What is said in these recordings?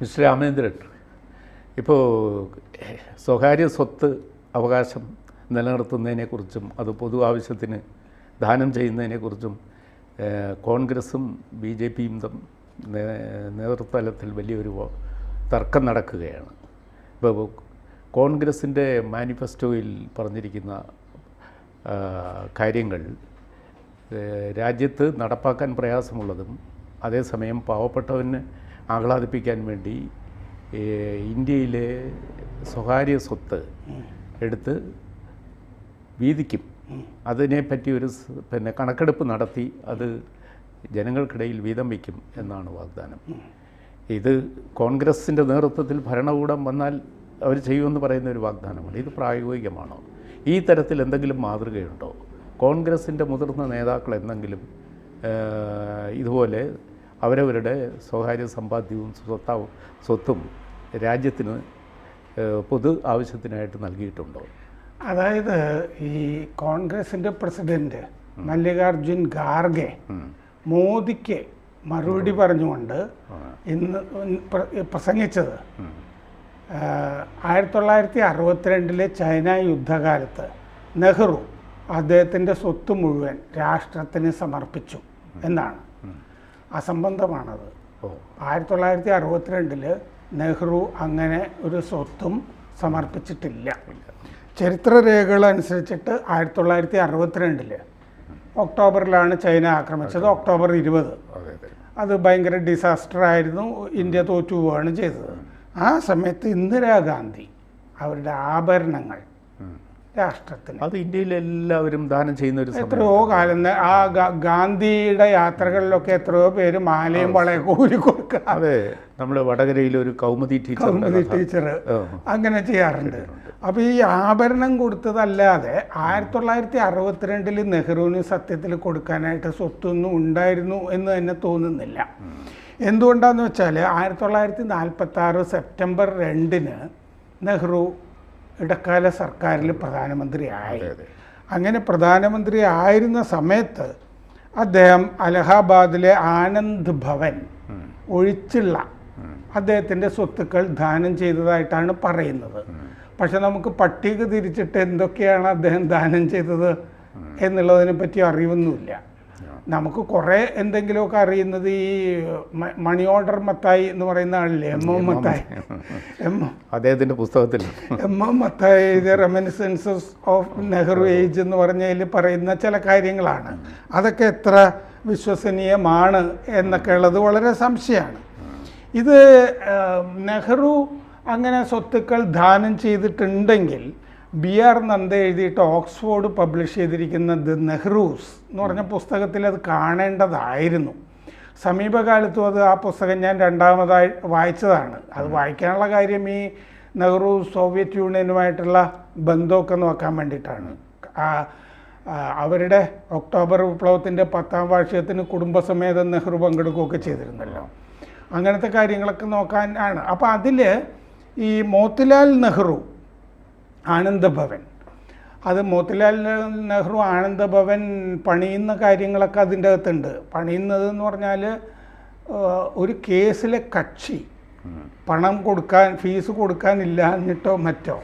Mister Ramendran ഇപ്പോൾ സ്വകാര്യ സ്വത്ത് അവകാശം നിലനിർത്തുന്നതിനെക്കുറിച്ചും അത് പൊതു ആവശ്യത്തിന് ദാനം ചെയ്യുന്നതിനെക്കുറിച്ചും കോൺഗ്രസും ബി ജെ പിയും നേതൃത്വലത്തിൽ വലിയൊരു തർക്കം നടക്കുകയാണ്. ഇപ്പോൾ കോൺഗ്രസിന്റെ മാനിഫെസ്റ്റോയിൽ പറഞ്ഞിരിക്കുന്ന കാര്യങ്ങൾ രാജ്യത്ത് നടപ്പാക്കാൻ പ്രയാസമുള്ളതും അതേസമയം പാവപ്പെട്ടവന് ആഹ്ലാദിപ്പിക്കാൻ വേണ്ടി ഇന്ത്യയിലെ സ്വകാര്യ സ്വത്ത് എടുത്ത് വീതിക്കും. അതിനെപ്പറ്റി ഒരു പിന്നെ കണക്കെടുപ്പ് നടത്തി അത് ജനങ്ങൾക്കിടയിൽ വീതം വയ്ക്കും എന്നാണ് വാഗ്ദാനം. ഇത് കോൺഗ്രസിന്റെ നേതൃത്വത്തിൽ ഭരണകൂടം വന്നാൽ അവർ ചെയ്യുമെന്ന് പറയുന്ന ഒരു വാഗ്ദാനമാണ്. ഇത് പ്രായോഗികമാണോ? ഈ തരത്തിൽ എന്തെങ്കിലും മാതൃകയുണ്ടോ? കോൺഗ്രസിന്റെ മുതിർന്ന നേതാക്കൾ എന്തെങ്കിലും ഇതുപോലെ അവരവരുടെ സ്വകാര്യ സമ്പാദ്യവും സ്വത്താവും സ്വത്തും രാജ്യത്തിന് പൊതു ആവശ്യത്തിനായിട്ട് നൽകിയിട്ടുണ്ടോ? അതായത് ഈ കോൺഗ്രസിന്റെ പ്രസിഡന്റ് മല്ലികാർജുൻ ഖാർഗെ മോദിക്ക് മറുപടി പറഞ്ഞുകൊണ്ട് ഇന്ന് പ്ര- പ്രസംഗിച്ചത്. ആയിരത്തി തൊള്ളായിരത്തി അറുപത്തിരണ്ടിലെ ചൈന യുദ്ധകാലത്ത് നെഹ്റു അദ്ദേഹത്തിന്റെ സ്വത്ത് മുഴുവൻ രാഷ്ട്രത്തിന് സമർപ്പിച്ചു എന്നാണ്. അസംബന്ധമാണത്. ആയിരത്തി തൊള്ളായിരത്തി അറുപത്തിരണ്ടിൽ നെഹ്റു അങ്ങനെ ഒരു സ്വത്തും സമർപ്പിച്ചിട്ടില്ല. ചരിത്രരേഖകൾ അനുസരിച്ചിട്ട് ആയിരത്തി തൊള്ളായിരത്തി അറുപത്തിരണ്ടിൽ ഒക്ടോബറിലാണ് ചൈന ആക്രമിച്ചത് ഒക്ടോബർ ഇരുപത്. അതെ ഭയങ്കര ഡിസാസ്റ്റർ ആയിരുന്നു ഇന്ത്യ തോറ്റു പോവുകയാണ് ചെയ്തത്. ആ സമയത്ത് ഇന്ദിരാഗാന്ധി അവരുടെ ആഭരണങ്ങൾ രാഷ്ട്രത്തിന്. അത് ഇന്ത്യയിൽ എല്ലാവരും ദാനം ചെയ്യുന്ന ഒരു എത്രയോ കാലം. ആ ഗാന്ധിയുടെ യാത്രകളിലൊക്കെ എത്രയോ പേര് മാലയും വളയും ഊരി കൊടുക്കുക അതെ നമ്മുടെ വടകരയിൽ ഒരു കൗമുദി ടീച്ചർ കൗമുദി ടീച്ചർ അങ്ങനെ ചെയ്യാറുണ്ട്. അപ്പോൾ ഈ ആഭരണം കൊടുത്തതല്ലാതെ ആയിരത്തി തൊള്ളായിരത്തി അറുപത്തിരണ്ടിൽ നെഹ്റുവിന് സത്യത്തിൽ കൊടുക്കാനായിട്ട് സ്വത്തൊന്നും ഉണ്ടായിരുന്നു എന്ന് തന്നെ തോന്നുന്നില്ല. എന്തുകൊണ്ടാന്ന് വെച്ചാൽ ആയിരത്തി തൊള്ളായിരത്തി നാൽപ്പത്തി ആറ് സെപ്റ്റംബർ രണ്ടിന് നെഹ്റു ഇടക്കാല സർക്കാരിൽ പ്രധാനമന്ത്രിയായി. ആയി അങ്ങനെ പ്രധാനമന്ത്രി ആയിരുന്ന സമയത്ത് അദ്ദേഹം അലഹാബാദിലെ ആനന്ദ് ഭവൻ ഒഴിച്ചുള്ള അദ്ദേഹത്തിന്റെ സ്വത്തുക്കൾ ദാനം ചെയ്തതായിട്ടാണ് പറയുന്നത്. പക്ഷെ നമുക്ക് പട്ടിക തിരിച്ചിട്ട് എന്തൊക്കെയാണ് അദ്ദേഹം ദാനം ചെയ്തത് എന്നുള്ളതിനെ പറ്റി അറിവൊന്നുമില്ല. നമുക്ക് കുറേ എന്തെങ്കിലുമൊക്കെ അറിയുന്നത് ഈ മണി ഓർഡർ മത്തായി എന്ന് പറയുന്ന ആളില്ലേ? എം. എം. മത്തായി. എം. അദ്ദേഹത്തിന്റെ പുസ്തകത്തിൽ. M. M Mathai the reminiscences of Nehru age എന്ന് പറഞ്ഞതിൽ പറയുന്ന ചില കാര്യങ്ങളാണ്. അതൊക്കെ എത്ര വിശ്വസനീയമാണ് എന്നൊക്കെ ഉള്ളത് വളരെ സംശയമാണ്. ഇത് നെഹ്റു അങ്ങനെ സ്വത്തുക്കൾ ദാനം ചെയ്തിട്ടുണ്ടെങ്കിൽ ബി ആർ നന്ദ എഴുതിയിട്ട് ഓക്സ്ഫോർഡ് പബ്ലിഷ് ചെയ്തിരിക്കുന്ന ദ നെഹ്റൂസ് എന്ന് പറഞ്ഞ പുസ്തകത്തിൽ അത് കാണേണ്ടതായിരുന്നു. സമീപകാലത്തും അത് ആ പുസ്തകം ഞാൻ രണ്ടാമതായി വായിച്ചതാണ്. അത് വായിക്കാനുള്ള കാര്യം ഈ നെഹ്റു സോവിയറ്റ് യൂണിയനുമായിട്ടുള്ള ബന്ധമൊക്കെ നോക്കാൻ വേണ്ടിയിട്ടാണ്. അവരുടെ ഒക്ടോബർ വിപ്ലവത്തിന്റെ പത്താം വാർഷികത്തിന് കുടുംബസമേതം നെഹ്റു പങ്കെടുക്കുകയൊക്കെ ചെയ്തിരുന്നല്ലോ. അങ്ങനത്തെ കാര്യങ്ങളൊക്കെ നോക്കാൻ ആണ്. അപ്പോൾ അതിൽ ഈ മോത്തിലാൽ നെഹ്റു ആനന്ദഭവൻ. അത് മോത്തിലാൽ നെഹ്റു ആനന്ദഭവൻ പണിയുന്ന കാര്യങ്ങളൊക്കെ അതിന്റെ അകത്തുണ്ട്. പണിയുന്നത് എന്ന് പറഞ്ഞാൽ ഒരു കേസിലെ കക്ഷി പണം കൊടുക്കാൻ ഫീസ് കൊടുക്കാനില്ല എന്നിട്ടോ മറ്റോ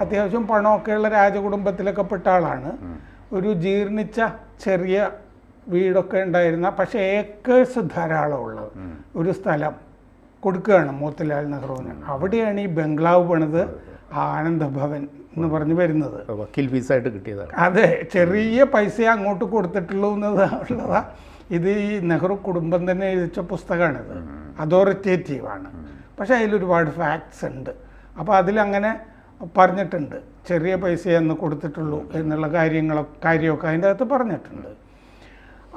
അത്യാവശ്യം പണമൊക്കെയുള്ള രാജകുടുംബത്തിലൊക്കെ പെട്ട ആളാണ്. ഒരു ജീർണിച്ച ചെറിയ വീടൊക്കെ ഉണ്ടായിരുന്ന പക്ഷേ ഏക്കേഴ്സ് ധാരാളം ഉള്ളത് ഒരു സ്ഥലം കൊടുക്കുകയാണ് മോത്തിലാൽ നെഹ്റുവിന്. അവിടെയാണ് ഈ ബംഗ്ലാവ് പണിത് ആനന്ദ ഭവൻ എന്ന് പറഞ്ഞു വരുന്നത്. വക്കീൽ ഫീസായിട്ട് കിട്ടിയതാണ്. അതെ ചെറിയ പൈസ അങ്ങോട്ട് കൊടുത്തിട്ടുള്ളൂ എന്നതാണുള്ളതാ ഇത് ഈ നെഹ്റു കുടുംബം തന്നെ എഴുതിച്ച പുസ്തകമാണിത്. അതോറിറ്റേറ്റീവാണ്. പക്ഷേ അതിലൊരുപാട് ഫാക്ട്സ് ഉണ്ട്. അപ്പോൾ അതിലങ്ങനെ പറഞ്ഞിട്ടുണ്ട്. ചെറിയ പൈസ അന്ന് കൊടുത്തിട്ടുള്ളൂ എന്നുള്ള കാര്യങ്ങളൊക്കെ കാര്യമൊക്കെ അതിന്റെ അകത്ത് പറഞ്ഞിട്ടുണ്ട്.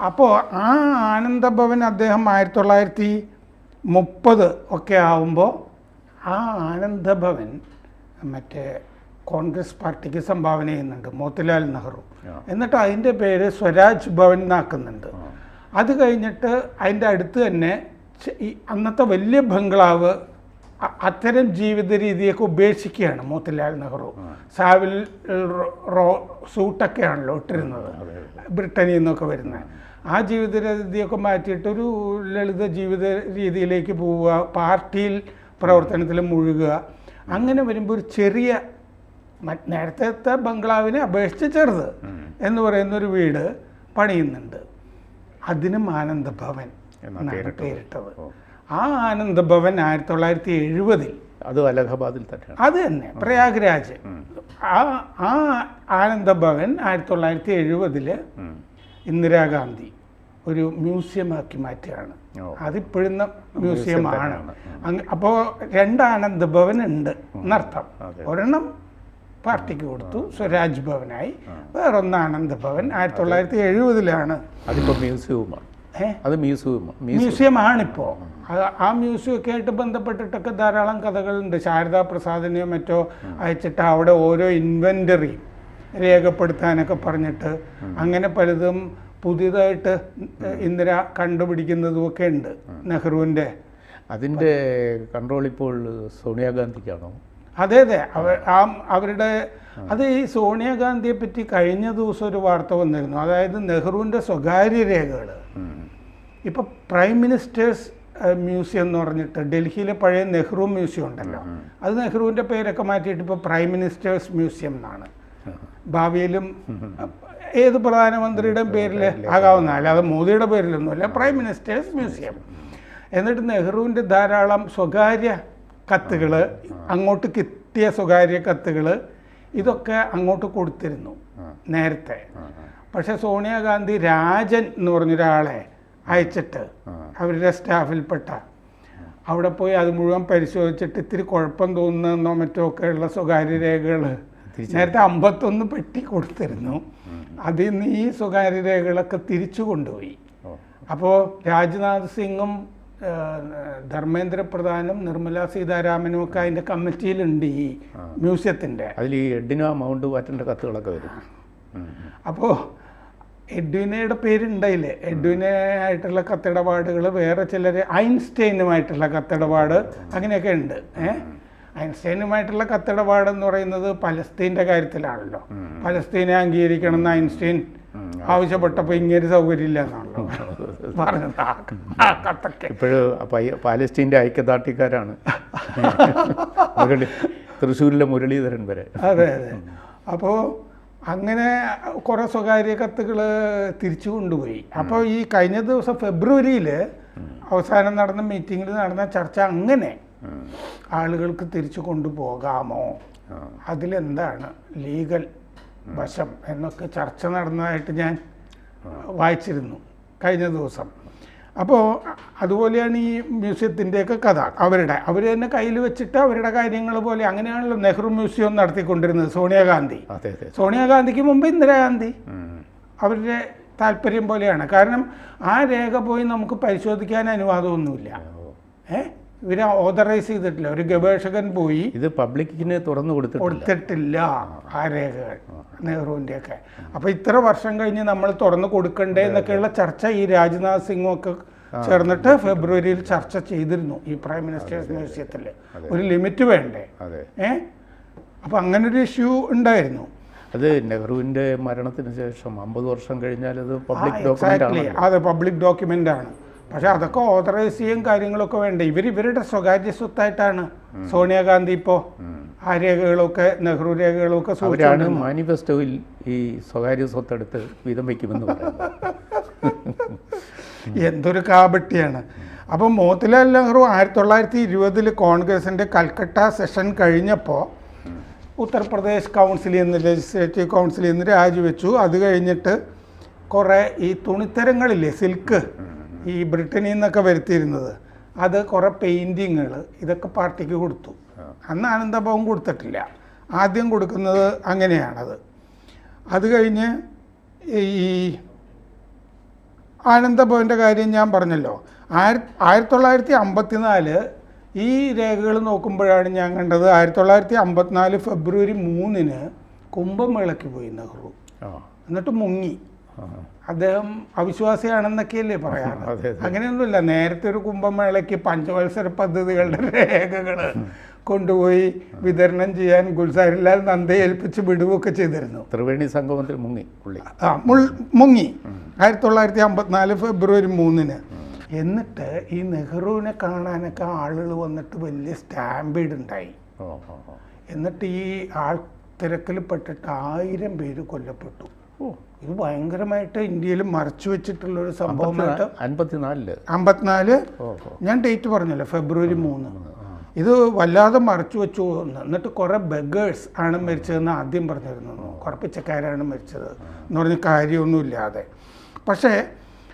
അപ്പോൾ ആ ആനന്ദഭവൻ അദ്ദേഹം ആയിരത്തി തൊള്ളായിരത്തി മുപ്പത് ഒക്കെ ആവുമ്പോൾ ആ ആനന്ദഭവൻ മറ്റേ കോൺഗ്രസ് പാർട്ടിക്ക് സംഭാവന ചെയ്യുന്നുണ്ട്. മോത്തിലാൽ നെഹ്റു. എന്നിട്ട് അതിന്റെ പേര് സ്വരാജ് ഭവൻ എന്നാക്കുന്നുണ്ട്. അത് കഴിഞ്ഞിട്ട് അതിന്റെ അടുത്ത് തന്നെ ഈ അന്നത്തെ വലിയ ബംഗ്ലാവ് അത്തരം ജീവിത രീതിയൊക്കെ ഉപേക്ഷിക്കുകയാണ് Motilal Nehru. Savile Row- Row സൂട്ടൊക്കെയാണല്ലോ ഇട്ടിരുന്നത്. ബ്രിട്ടനിൽ നിന്നൊക്കെ വരുന്നത്. ആ ജീവിത രീതിയൊക്കെ മാറ്റിയിട്ട് ഒരു ലളിത ജീവിത രീതിയിലേക്ക് പോവുക പാർട്ടിയിൽ പ്രവർത്തനത്തിൽ മുഴുകുക അങ്ങനെ വരുമ്പോൾ ഒരു ചെറിയ നേരത്തെ ബംഗ്ലാവിനെ അപേക്ഷിച്ച് ചെറുത് എന്ന് പറയുന്ന ഒരു വീട് പണിയുന്നുണ്ട്. അതിനും ആനന്ദഭവൻ എന്നാ എന്നാണ് പേരിട്ടത്. ആ ആനന്ദഭവൻ ആയിരത്തി തൊള്ളായിരത്തി എഴുപതിൽ അത് അലഹബാദിൽ തന്നെയാണ്. അത് തന്നെ പ്രയാഗ്രാജ്. ആ ആ ആനന്ദഭവൻ ആയിരത്തി തൊള്ളായിരത്തി എഴുപതിൽ ഇന്ദിരാഗാന്ധി ഒരു മ്യൂസിയമാക്കി മാറ്റുകയാണ് അതിപ്പോഴുന്ന അതിപ്പോഴും മ്യൂസിയമാണ്. അപ്പോൾ രണ്ട് ആനന്ദ് ഭവൻ ഉണ്ട് എന്നർത്ഥം. ഒരെണ്ണം പാർട്ടിക്ക് കൊടുത്തു സ്വരാജ് ഭവനായി. വേറൊന്ന് ആനന്ദ ഭവൻ ആയിരത്തി തൊള്ളായിരത്തി എഴുപതിലാണ്. അതിപ്പോൾ മ്യൂസിയവുമാണ് അത് മ്യൂസിയവുമാണ് മ്യൂസിയം. മ്യൂസിയമാണിപ്പോൾ ആ മ്യൂസിയമൊക്കെ ആയിട്ട് ബന്ധപ്പെട്ടിട്ടൊക്കെ ധാരാളം കഥകളുണ്ട്. ശാരദാ പ്രസാദിനെയോ മറ്റോ അയച്ചിട്ട് അവിടെ ഓരോ ഇൻവെന്ററി രേഖപ്പെടുത്താനൊക്കെ പറഞ്ഞിട്ട് അങ്ങനെ പലതും പുതിയതായിട്ട് ഇന്ദിര കണ്ടുപിടിക്കുന്നതുമൊക്കെ ഉണ്ട് നെഹ്റുവിന്റെ അതിന്റെ കൺട്രോൾ ഇപ്പോൾ സോണിയാഗാന്ധിക്കാണോ? അതെ അതെ. അവർ ആ അവരുടെ അത് ഈ സോണിയാഗാന്ധിയെ പറ്റി കഴിഞ്ഞ ദിവസം ഒരു വാർത്ത വന്നിരുന്നു. അതായത് നെഹ്റുവിന്റെ സ്വകാര്യ രേഖകൾ ഇപ്പം പ്രൈം മിനിസ്റ്റേഴ്സ് മ്യൂസിയം എന്ന് പറഞ്ഞിട്ട് ഡൽഹിയിലെ പഴയ നെഹ്റു മ്യൂസിയം ഉണ്ടല്ലോ. അത് നെഹ്റുവിന്റെ പേരൊക്കെ മാറ്റിയിട്ട് ഇപ്പോൾ പ്രൈം മിനിസ്റ്റേഴ്സ് മ്യൂസിയം എന്നാണ്. ഭാവിയിലും ഏത് പ്രധാനമന്ത്രിയുടെ പേരിൽ ആകാവുന്ന അല്ലാതെ മോദിയുടെ പേരിലൊന്നുമല്ല പ്രൈം മിനിസ്റ്റേഴ്സ് മ്യൂസിയം എന്നിട്ട് നെഹ്റുവിന്റെ ധാരാളം സ്വകാര്യ കത്തുകൾ അങ്ങോട്ട് കിട്ടിയ സ്വകാര്യ കത്തുകൾ ഇതൊക്കെ അങ്ങോട്ട് കൊടുത്തിരുന്നു നേരത്തെ. പക്ഷെ സോണിയാഗാന്ധി രാജൻ എന്ന് പറഞ്ഞൊരാളെ അയച്ചിട്ട് അവരുടെ സ്റ്റാഫിൽപ്പെട്ട അവിടെ പോയി അത് മുഴുവൻ പരിശോധിച്ചിട്ട് ഇത്തിരി കുഴപ്പം തോന്നുന്നതെന്നോ മറ്റോ ഒക്കെയുള്ള സ്വകാര്യ രേഖകൾ നേരത്തെ അമ്പത്തൊന്ന് പെട്ടി കൊടുത്തിരുന്നു. അതിൽ നിന്ന് ഈ സ്വകാര്യ രേഖകളൊക്കെ തിരിച്ചു കൊണ്ടുപോയി. അപ്പോൾ രാജ്നാഥ് സിംഗും ധർമ്മേന്ദ്ര പ്രധാനും നിർമ്മല സീതാരാമനും ഒക്കെ അതിന്റെ കമ്മിറ്റിയിലുണ്ട് ഈ മ്യൂസിയത്തിന്റെ അതിൽ ഈ എഡിന മൗണ്ട് വാറ്റിന്റെ കത്തുകളൊക്കെ വരും. അപ്പോ അപ്പോൾ എഡ്വിനയുടെ പേരുണ്ടായില്ലേ? എഡ്വിനെ ആയിട്ടുള്ള കത്തിടപാടുകൾ വേറെ ചിലർ ഐൻസ്റ്റൈനുമായിട്ടുള്ള കത്തിടപാട് അങ്ങനെയൊക്കെ ഉണ്ട്. ഏഹ് ഐൻസ്റ്റൈനുമായിട്ടുള്ള കത്തിടപാടെന്ന് പറയുന്നത് പലസ്തീന്റെ കാര്യത്തിലാണല്ലോ. പലസ്തീനെ അംഗീകരിക്കണം എന്ന് ഐൻസ്റ്റൈൻ ആവശ്യപ്പെട്ടപ്പോൾ ഇങ്ങനെ സൗകര്യമില്ല എന്നാണല്ലോ പറഞ്ഞത്. ആ- കത്തൊക്കെ. ഇപ്പോഴും പാലസ്തീന്റെ ഐക്യദാർഢ്യക്കാരാണ്. മുരളി തൃശ്ശൂരിലെ മുരളീധരൻ വരെ. അതെ അതെ. അപ്പോൾ അങ്ങനെ കുറേ സ്വകാര്യ കത്തുകൾ തിരിച്ചു കൊണ്ടുപോയി. അപ്പോൾ ഈ കഴിഞ്ഞ ദിവസം ഫെബ്രുവരിയിൽ അവസാനം നടന്ന മീറ്റിങ്ങിൽ നടന്ന ചർച്ച അങ്ങനെ ആളുകൾക്ക് തിരിച്ചു കൊണ്ടുപോകാമോ. അതിലെന്താണ് ലീഗൽ വശം എന്നൊക്കെ ചർച്ച നടന്നതായിട്ട് ഞാൻ വായിച്ചിരുന്നു കഴിഞ്ഞ ദിവസം. അപ്പോൾ അതുപോലെയാണ് ഈ മ്യൂസിയത്തിന്റെയൊക്കെ കഥ. അവരുടെ അവർ തന്നെ കയ്യിൽ വെച്ചിട്ട് അവരുടെ കാര്യങ്ങൾ പോലെ അങ്ങനെയാണല്ലോ നെഹ്റു മ്യൂസിയം നടത്തിക്കൊണ്ടിരുന്നത് സോണിയാഗാന്ധി സോണിയാഗാന്ധിക്ക് മുമ്പ് ഇന്ദിരാഗാന്ധി. അവരുടെ താല്പര്യം പോലെയാണ്. കാരണം ആ രേഖ പോയി നമുക്ക് പരിശോധിക്കാൻ അനുവാദമൊന്നുമില്ല. ഓ. ഏ ഇവർ ഓതറൈസ് ചെയ്തിട്ടില്ല. ഒരു ഗവേഷകൻ പോയി ഇത് പബ്ലിക്കിന് തുറന്നു കൊടുത്തിട്ടില്ല. കൊടുത്തിട്ടില്ല ആ രേഖകൾ നെഹ്റുവിന്റെയൊക്കെ അപ്പോൾ ഇത്ര വർഷം കഴിഞ്ഞ് നമ്മൾ തുറന്നു കൊടുക്കണ്ടേ എന്നൊക്കെയുള്ള ചർച്ച ഈ രാജ്നാഥ് സിംഗും ഒക്കെ ചേർന്നിട്ട് ഫെബ്രുവരിയിൽ ചർച്ച ചെയ്തിരുന്നു ഈ പ്രൈം മിനിസ്റ്റേഴ്സ് മ്യൂസിയത്തിൽ ഒരു ലിമിറ്റ് വേണ്ടേ? ഏ? അപ്പോൾ അങ്ങനൊരു ഇഷ്യൂ ഉണ്ടായിരുന്നു. അത് നെഹ്റുവിന്റെ മരണത്തിന് ശേഷം അമ്പത് വർഷം കഴിഞ്ഞാൽ അത് പബ്ലിക് ഡോക്യുമെന്റ് exactly. അതെ പബ്ലിക് ഡോക്യുമെന്റ് ആണ്. പക്ഷെ അതൊക്കെ ഓതറൈസ് ചെയ്യും കാര്യങ്ങളൊക്കെ വേണ്ട. ഇവർ ഇവരുടെ സ്വകാര്യ സ്വത്തായിട്ടാണ് സോണിയാഗാന്ധി ഇപ്പോൾ ആ രേഖകളൊക്കെ നെഹ്റു രേഖകളൊക്കെ അവരാണ് മാനിഫെസ്റ്റോയിൽ ഈ സ്വകാര്യ സ്വത്തെടുത്ത് വിധം വയ്ക്കുമെന്ന് പറയുന്നത്. എന്തൊരു കാപട്ടിയാണ് അപ്പോൾ മോത്തിലാൽ നെഹ്റു ആയിരത്തി തൊള്ളായിരത്തി ഇരുപതിൽ കോൺഗ്രസിന്റെ കൽക്കട്ട സെഷൻ കഴിഞ്ഞപ്പോൾ ഉത്തർപ്രദേശ് കൗൺസിലിൽ നിന്ന് ലെജിസ്ലേറ്റീവ് കൗൺസിലിൽ നിന്ന് രാജിവെച്ചു. അത് കഴിഞ്ഞിട്ട് കുറേ ഈ തുണിത്തരങ്ങളില്ലേ സിൽക്ക് ഈ ബ്രിട്ടനിൽ നിന്നൊക്കെ വരുത്തിയിരുന്നത്. അത് കുറേ പെയിന്റിങ്ങുകൾ ഇതൊക്കെ പാർട്ടിക്ക് കൊടുത്തു. അന്ന് ആനന്ദഭവൻ കൊടുത്തിട്ടില്ല. ആദ്യം കൊടുക്കുന്നത് അങ്ങനെയാണത്. അത് കഴിഞ്ഞ് ഈ ആനന്ദഭവന്റെ കാര്യം ഞാൻ പറഞ്ഞല്ലോ. ആയിര ആയിരത്തി തൊള്ളായിരത്തി അമ്പത്തിനാല് ഈ രേഖകൾ നോക്കുമ്പോഴാണ് ഞാൻ കണ്ടത് ആയിരത്തി തൊള്ളായിരത്തി അമ്പത്തിനാല് ഫെബ്രുവരി മൂന്നിന് കുംഭമേളയ്ക്ക് പോയി നെഹ്റു. എന്നിട്ട് മുങ്ങി. അദ്ദേഹം അവിശ്വാസിയാണെന്നൊക്കെയല്ലേ പറയാറ്. അങ്ങനെയൊന്നുമില്ല. നേരത്തെ ഒരു കുംഭമേളയ്ക്ക് പഞ്ചവത്സര പദ്ധതികളുടെ രേഖകൾ കൊണ്ടുപോയി വിതരണം ചെയ്യാൻ ഗുൽസാരിലാൽ നന്ദയെ ഏൽപ്പിച്ച് വിടുവൊക്കെ ചെയ്തിരുന്നു. ത്രിവേണി സംഗമത്തിൽ മുങ്ങി പുള്ളി. ആ മുൾ മുങ്ങി. ആയിരത്തി തൊള്ളായിരത്തി അമ്പത്തിനാല് ഫെബ്രുവരി മൂന്നിന്. എന്നിട്ട് ഈ നെഹ്റുവിനെ കാണാനൊക്കെ ആളുകൾ വന്നിട്ട് വലിയ സ്റ്റാമ്പീഡ് ഉണ്ടായി. എന്നിട്ട് ഈ ആൾ തിരക്കിൽ പെട്ടിട്ട് ആയിരം പേര് കൊല്ലപ്പെട്ടു. ഓ. ഇത് ഭയങ്കരമായിട്ട് ഇന്ത്യയിൽ മറച്ചു വെച്ചിട്ടുള്ള ഒരു സംഭവമായിട്ട് അൻപത്തിനാലിൽ. അമ്പത്തിനാല്. ഞാൻ ഡേറ്റ് പറഞ്ഞല്ലോ? ഫെബ്രുവരി മൂന്ന്. ഇത് വല്ലാതെ മറച്ചു വെച്ചു എന്ന്. എന്നിട്ട് കുറേ ബെഗേഴ്സ് ആണ് മരിച്ചതെന്ന് ആദ്യം പറഞ്ഞിരുന്നു. കുറേ പിച്ചക്കാരാണ് മരിച്ചത് എന്ന് പറഞ്ഞ കാര്യമൊന്നുമില്ലാതെ. പക്ഷേ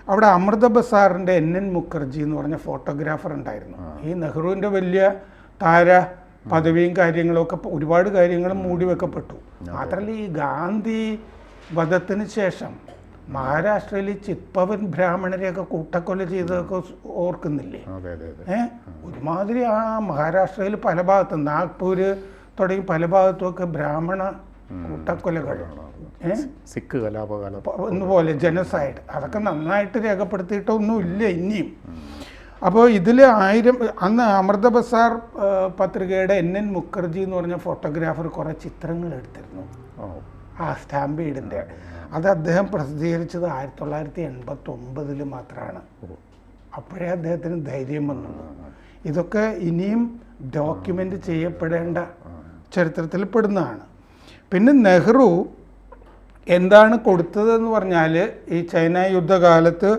അവിടെ അമൃത ബസാറിന്റെ എൻ എൻ മുഖർജി എന്ന് പറഞ്ഞ ഫോട്ടോഗ്രാഫർ ഉണ്ടായിരുന്നു. ഈ നെഹ്റുവിന്റെ വലിയ താര പദവിയും കാര്യങ്ങളൊക്കെ ഒരുപാട് കാര്യങ്ങളും മൂടി വെക്കപ്പെട്ടു മാത്രമല്ല ഈ ഗാന്ധി വധത്തിന് ശേഷം മഹാരാഷ്ട്രയിൽ ചിത്പവൻ ബ്രാഹ്മണരെയൊക്കെ കൂട്ടക്കൊല ചെയ്തതൊക്കെ ഓർക്കുന്നില്ലേ? അതെ അതെ അതെ. ഏ? ഒരുമാതിരി ആ മഹാരാഷ്ട്രയിൽ പല ഭാഗത്തും നാഗ്പൂര് തുടങ്ങി പല ഭാഗത്തുമൊക്കെ ബ്രാഹ്മണ കൂട്ടക്കൊലകൾ. സിഖ് കലാപകാലം. പോലെ ജനസൈഡ്. അതൊക്കെ നന്നായിട്ട് രേഖപ്പെടുത്തിയിട്ടൊന്നും ഇല്ല ഇനിയും. അപ്പോൾ ഇതിൽ ആയിരം അന്ന് അമൃത ബസാർ പത്രികയുടെ എൻ എൻ മുഖർജി എന്ന് പറഞ്ഞ ഫോട്ടോഗ്രാഫർ കുറേ ചിത്രങ്ങൾ എടുത്തിരുന്നു ഓ സ്റ്റാമ്പ് ഈടിന്റെ അത് അദ്ദേഹം പ്രസിദ്ധീകരിച്ചത് ആയിരത്തി തൊള്ളായിരത്തി എൺപത്തി ഒമ്പതിൽ മാത്രമാണ് അപ്പോഴേ അദ്ദേഹത്തിന് ധൈര്യം വന്നുള്ളൂ ഇതൊക്കെ ഇനിയും ഡോക്യുമെന്റ് ചെയ്യപ്പെടേണ്ട ചരിത്രത്തിൽ പെടുന്നതാണ് പിന്നെ നെഹ്റു എന്താണ് കൊടുത്തതെന്ന് പറഞ്ഞാൽ ഈ ചൈന യുദ്ധകാലത്ത്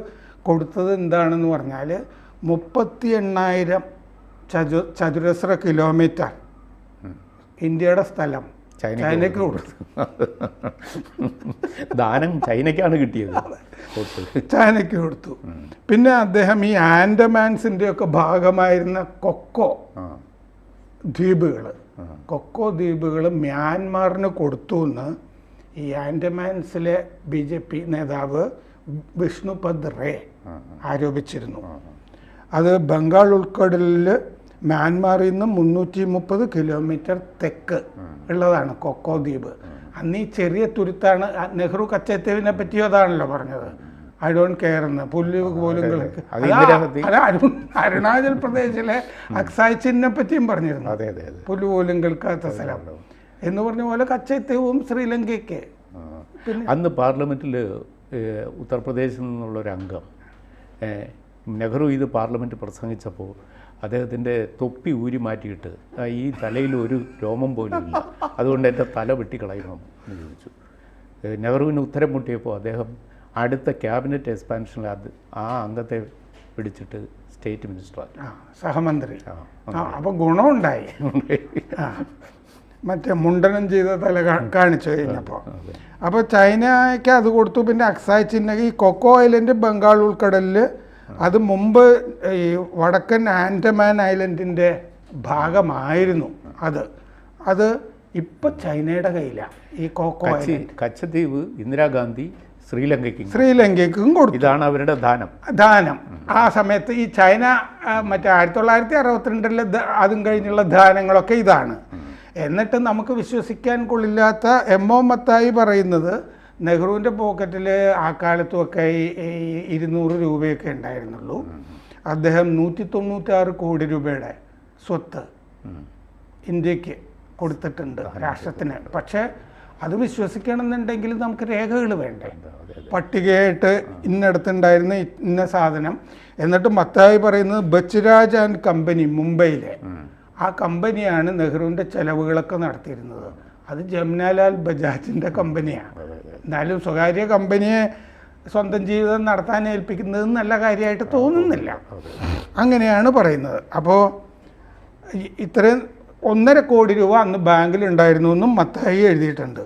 കൊടുത്തത് എന്താണെന്ന് പറഞ്ഞാൽ മുപ്പത്തി എണ്ണായിരം ചതു ചതുരശ്ര കിലോമീറ്റർ ഇന്ത്യയുടെ സ്ഥലം. ചൈനയ്ക്ക് ചൈനയ്ക്ക് കൊടുത്തു. ദാനം ചൈനയ്ക്കാണ് കിട്ടിയത്. ചൈനക്ക് ചൈനയ്ക്ക് കൊടുത്തു. പിന്നെ അദ്ദേഹം ഈ ആൻഡമാൻസിന്റെ ഒക്കെ ഭാഗമായിരുന്ന കൊക്കോ ദ്വീപുകൾ കൊക്കോ ദ്വീപുകൾ മ്യാൻമാറിന് കൊടുത്തു എന്ന് ഈ ആൻഡമാൻസിലെ ബി ജെ പി നേതാവ് വിഷ്ണുപദ് റേ ആരോപിച്ചിരുന്നു. അത് ബംഗാൾ ഉൾക്കടലിൽ മ്യാൻമാറിൽ നിന്ന് മുന്നൂറ്റി മുപ്പത് കിലോമീറ്റർ തെക്ക് ഉള്ളതാണ് കൊക്കോ ദ്വീപ്. അന്ന് ഈ ചെറിയ തുരുത്താണ് നെഹ്റു കച്ചത്തേവിനെ പറ്റിയോ അതാണല്ലോ പറഞ്ഞത്. ഐ ഡോണ്ട് കെയർ എന്ന് പുല്ല് പോലും അരുണാചൽ പ്രദേശിലെ അക്സായ് ചിഹ്നെ പറ്റിയും പറഞ്ഞിരുന്നു. അതെ അതെ അതെ. പുല്ല് പോലും കേൾക്കാത്ത സ്ഥലം. എന്ന് പറഞ്ഞ പോലെ കച്ചത്തേവും ശ്രീലങ്കയ്ക്ക്. അന്ന് പാർലമെന്റിൽ ഉത്തർപ്രദേശിൽ നിന്നുള്ള ഒരു അംഗം നെഹ്റു ഇത് പാർലമെന്റ് പ്രസംഗിച്ചപ്പോൾ അദ്ദേഹത്തിന്റെ തൊപ്പി ഊരി മാറ്റിയിട്ട് "ആ, ഈ തലയിൽ ഒരു രോമം പോലും ഇല്ല. അതുകൊണ്ട് എന്റെ തല വെട്ടിക്കളയണം എന്ന് ചോദിച്ചു. നെഹ്റുവിന് ഉത്തരം മുട്ടിയപ്പോൾ അദ്ദേഹം അടുത്ത ക്യാബിനറ്റ് എക്സ്പാൻഷനിൽ അത് ആ അംഗത്തെ പിടിച്ചിട്ട് സ്റ്റേറ്റ് മിനിസ്റ്ററാക്കി. ആ സഹമന്ത്രി. അപ്പോൾ ഗുണമുണ്ടായി. മറ്റേ മുണ്ടനം ചെയ്ത തല കാണിച്ചു കഴിഞ്ഞപ്പോൾ അപ്പോൾ ചൈനയ്ക്ക് അത് കൊടുത്തു. പിന്നെ അക്സായ് ചിഹ്ന ഈ കൊക്കോ ഐലൻഡ് ബംഗാൾ ഉൾക്കടലിൽ അത് മുമ്പ് ഈ വടക്കൻ ആൻഡമാൻ ഐലൻഡിന്റെ ഭാഗമായിരുന്നു അത്. അത് ഇപ്പം ചൈനയുടെ കയ്യിലാണ് ഈ കോക്കോ കച്ചദ്വീപ് ഇന്ദിരാഗാന്ധി ശ്രീലങ്കയ്ക്ക് ശ്രീലങ്കയ്ക്കും കൊടുത്തു. ഇതാണ് അവരുടെ ദാനം. ദാനം. ആ സമയത്ത് ഈ ചൈന മറ്റേ ആയിരത്തി തൊള്ളായിരത്തി അറുപത്തിരണ്ടിലെ അതും കഴിഞ്ഞുള്ള ദാനങ്ങളൊക്കെ ഇതാണ്. എന്നിട്ട് നമുക്ക് വിശ്വസിക്കാൻ കൊള്ളില്ലാത്ത എം ഒ മത്തായി പറയുന്നത് നെഹ്റുവിന്റെ പോക്കറ്റിൽ ആ കാലത്തുമൊക്കെ ഈ ഇരുന്നൂറ് രൂപയൊക്കെ ഉണ്ടായിരുന്നുള്ളൂ. അദ്ദേഹം നൂറ്റി തൊണ്ണൂറ്റാറ് കോടി രൂപയുടെ സ്വത്ത് ഇന്ത്യയ്ക്ക് കൊടുത്തിട്ടുണ്ട് രാഷ്ട്രത്തിന്. പക്ഷേ അത് വിശ്വസിക്കണമെന്നുണ്ടെങ്കിൽ നമുക്ക് രേഖകൾ വേണ്ടേ? പട്ടികയായിട്ട് ഇന്നടത്തുണ്ടായിരുന്ന ഇന്ന സാധനം. എന്നിട്ട് മത്തായി പറയുന്നത് ബച്ച്രാജ് ആൻഡ് കമ്പനി മുംബൈയിലെ. ആ കമ്പനിയാണ് നെഹ്റുവിന്റെ ചെലവുകളൊക്കെ നടത്തിയിരുന്നത്. അത് ജംനാലാൽ ബജാജിന്റെ കമ്പനിയാണ്. എന്നാലും സ്വകാര്യ കമ്പനിയെ സ്വന്തം ജീവിതം നടത്താൻ ഏൽപ്പിക്കുന്നത് നല്ല കാര്യമായിട്ട് തോന്നുന്നില്ല. അങ്ങനെയാണ് പറയുന്നത്. അപ്പോൾ ഇത്രയും ഒന്നര കോടി രൂപ അന്ന് ബാങ്കിൽ ഉണ്ടായിരുന്നു എന്നും മത്തായി എഴുതിയിട്ടുണ്ട്.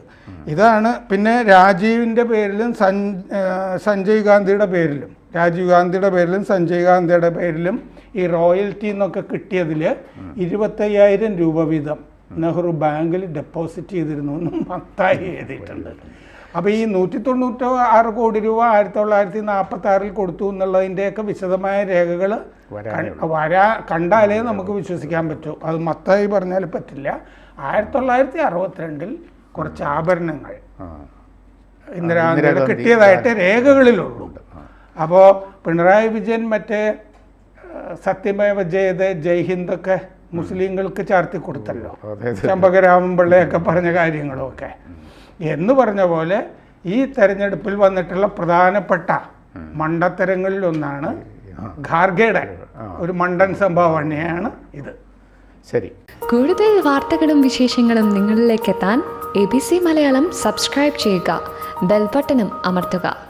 ഇതാണ് പിന്നെ രാജീവിന്റെ പേരിലും സഞ്ജയ് ഗാന്ധിയുടെ പേരിലും. രാജീവ് ഗാന്ധിയുടെ പേരിലും സഞ്ജയ് ഗാന്ധിയുടെ പേരിലും ഈ റോയൽറ്റി എന്നൊക്കെ കിട്ടിയതിൽ ഇരുപത്തയ്യായിരം രൂപ വീതം നെഹ്റു ബാങ്കിൽ ഡെപ്പോസിറ്റ് ചെയ്തിരുന്നു എന്നും മത്തായി എഴുതിയിട്ടുണ്ട്. അപ്പോൾ ഈ നൂറ്റി തൊണ്ണൂറ്റി ആറ് കോടി രൂപ ആയിരത്തി തൊള്ളായിരത്തി നാൽപ്പത്തി ആറിൽ കൊടുത്തു എന്നുള്ളതിന്റെയൊക്കെ വിശദമായ രേഖകൾ വരാ കണ്ടാലേ നമുക്ക് വിശ്വസിക്കാൻ പറ്റൂ. അത് മത്തായി പറഞ്ഞാൽ പറ്റില്ല. ആയിരത്തി തൊള്ളായിരത്തി അറുപത്തിരണ്ടിൽ കുറച്ച് ആഭരണങ്ങൾ ഇന്ദിരാഗാന്ധി കിട്ടിയതായിട്ട് രേഖകളിലുള്ളൂ. അപ്പോൾ പിണറായി വിജയൻ മറ്റേ സത്യമേവ ജയത ജയ് ഹിന്ദൊക്കെ മുസ്ലിങ്ങൾക്ക് ചാർത്തി കൊടുത്തല്ലോ. ചമ്പകരാമൻ പിള്ളയൊക്കെ പറഞ്ഞ കാര്യങ്ങളൊക്കെ. എന്ന് പറഞ്ഞ പോലെ ഈ തെരഞ്ഞെടുപ്പിൽ വന്നിട്ടുള്ള പ്രധാനപ്പെട്ട മണ്ടത്തരങ്ങളിലൊന്നാണ് ഖാർഗയുടെ ഒരു മണ്ടൻ സംഭാവനയാണ് ഇത്. ശരി. കൂടുതൽ വാർത്തകളും വിശേഷങ്ങളും നിങ്ങളിലേക്ക് എത്താൻ A B C Malayalam subscribe ചെയ്യുക. ബെൽബട്ടനും അമർത്തുക.